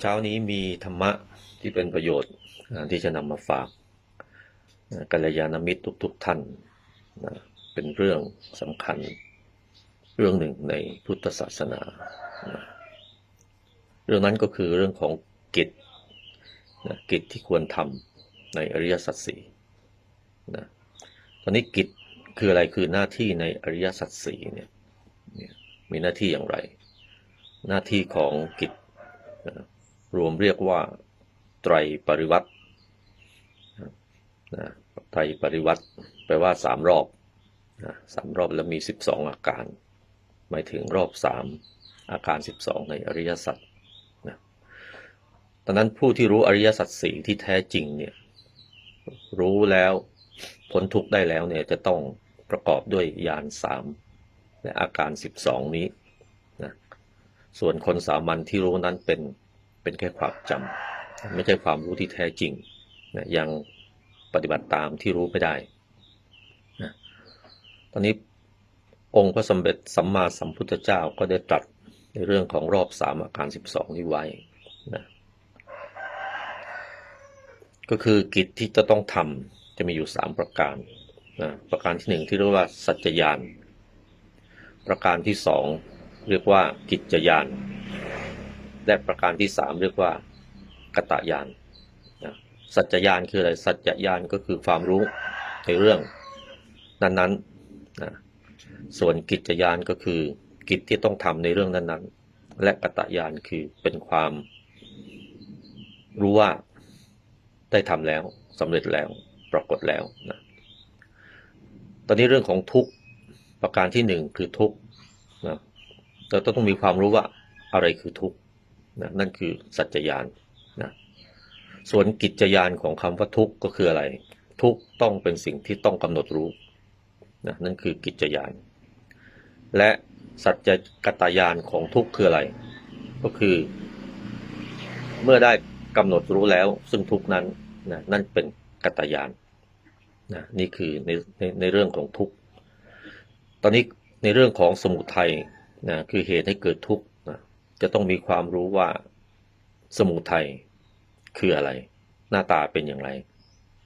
เช้านี้มีธรรมะที่เป็นประโยชน์ที่จะนำมาฝากกัลยาณมิตรทุกๆท่านนะเป็นเรื่องสำคัญเรื่องหนึ่งในพุทธศาสนานะเรื่องนั้นก็คือเรื่องของกิจนะกิจที่ควรทำในอริยสัจสี่นะตอนนี้กิจคืออะไรคือหน้าที่ในอริยสัจสี่เนี่ยเนี่ยมีหน้าที่อย่างไร หน้าที่ของกิจนะ รวมเรียกว่าไตรปริวัตินะไตรปริวัติแปลว่าสามรอบนะสามรอบแล้วมีสิบสองอาการ หมายถึงรอบสามอาการสิบสองในอริยสัจนะตอนนั้นผู้ที่รู้อริยสัจสี่ที่แท้จริงเนี่ยรู้แล้วพ้นทุกข์ได้แล้วเนี่ยจะต้องประกอบด้วยญาณสามและอาการสิบสองนี้นะส่วนคนสามัญที่รู้นั้นเป็น เป็นแค่ความจำไม่ใช่ความรู้ที่แท้จริงนะยังปฏิบัติตามที่รู้ไม่ได้นะตอนนี้องค์พระสมเด็จสัมมาสัมพุทธเจ้าก็ได้ตรัสในเรื่องของรอบสามอาการสิบสองนี้ไว้นะก็คือกิจที่จะต้องทำจะมีอยู่สามประการนะประการที่หนึ่งที่เรียกว่า สัจจญาณประการที่สองเรียกว่ากิจญาณ และประการที่สามเรียกว่ากตญาณนะสัจจญาณคืออะไรสัจจญาณก็คือความรู้ในเรื่องนั้นๆนะส่วนกิจญาณก็คือกิจที่ต้องทำในเรื่องนั้นๆ และกตญาณคือเป็นความรู้ว่าได้ทำแล้วสำเร็จแล้วปรากฏแล้วนะตอนนี้เรื่องของทุกประการที่หนึ่งคือทุกนะเราต้องมีความรู้ว่าอะไรคือทุกข์ นะนั่นคือสัจจญาณนะส่วนกิจญาณของคำว่าทุกข์ก็คืออะไร ทุกข์ต้องเป็นสิ่งที่ต้องกำหนดรู้นะนั่นคือกิจญาณและสัจจกตญาณของทุกข์คืออะไร ก็คือ เมื่อได้กำหนดรู้แล้ว ซึ่งทุกข์นั้นนะนั่นเป็นกตญาณนะนี่คือในในในเรื่องของทุกข์ ตอนนี้ในเรื่องของสมุทัยนะคือเหตุให้เกิดทุกข์ จะต้องมีความรู้ว่าสมุทัยคืออะไร หน้าตาเป็นอย่างไร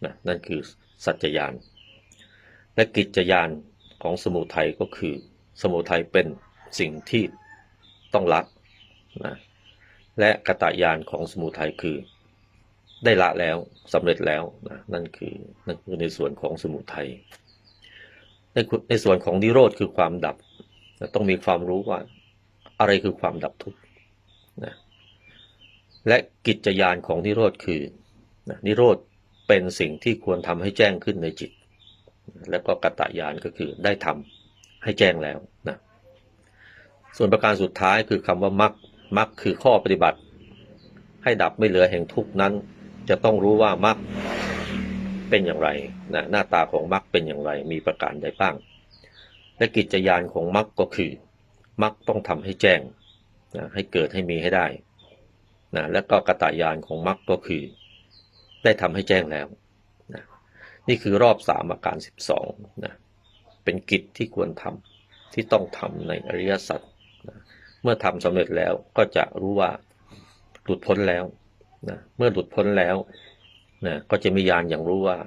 นะนั่นคือสัจจญาณและกิจญาณของสมุทัยก็คือ สมุทัยเป็นสิ่งที่ต้องละนะและกตญาณของสมุทัยคือ ได้ละแล้วสำเร็จแล้วนะนั่นคือนั่นคือในส่วนของสมุทัยในในส่วนของนิโรธคือความดับนะต้องมีความรู้ว่า อะไรคือความดับทุกข์นะและกิจยานของนิโรธคือนะนิโรธเป็นสิ่งที่ควรทำให้แจ้งขึ้นในจิต แล้วก็กตยานก็คือได้ทำให้แจ้งแล้วนะส่วนประการสุดท้ายคือคำว่ามรรคมรรคคือข้อปฏิบัติ ให้ดับไม่เหลือแห่งทุกข์นั้น จะต้องรู้ว่ามรรคเป็นอย่างไรนะหน้าตาของมรรคเป็นอย่างไรมีประการใดบ้าง และกิจยานของมรรคก็คือ มรรคต้องทำให้แจ้งนะให้เกิดให้มีให้ได้นะและก็กตายานของมรรคก็คือ ได้ทำให้แจ้งแล้วนะนี่คือรอบสามอาการสิบสองนะเป็นกิจที่ควรทำที่ต้องทำในอริยสัจนะเมื่อทำสำเร็จแล้วก็จะรู้ว่าหลุดพ้นแล้วนะเมื่อหลุดพ้นแล้วนะก็จะมีญาณอย่างรู้ว่า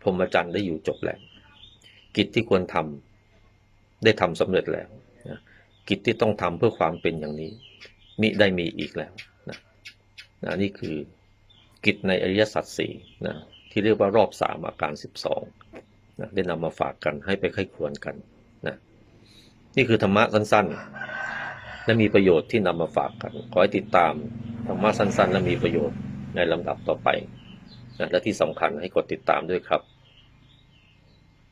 พรหมจรรย์ได้อยู่จบแล้ว กิจที่ควรทำได้ทำสำเร็จแล้ว กิจที่ต้องทำเพื่อความเป็นอย่างนี้ มิได้มีอีกแล้วนะนะนี่คือกิจในอริยสัจสี่นะที่เรียกว่ารอบสามอาการสิบสองนะได้นำมาฝากกันให้ไปไข้ควรกันนะนี่คือธรรมะสั้นๆ และมีประโยชน์ที่นำมาฝากกัน ขอให้ติดตามธรรมะสั้นๆ และมีประโยชน์ในลำดับต่อไปนะและที่สำคัญให้กดติดตามด้วยครับ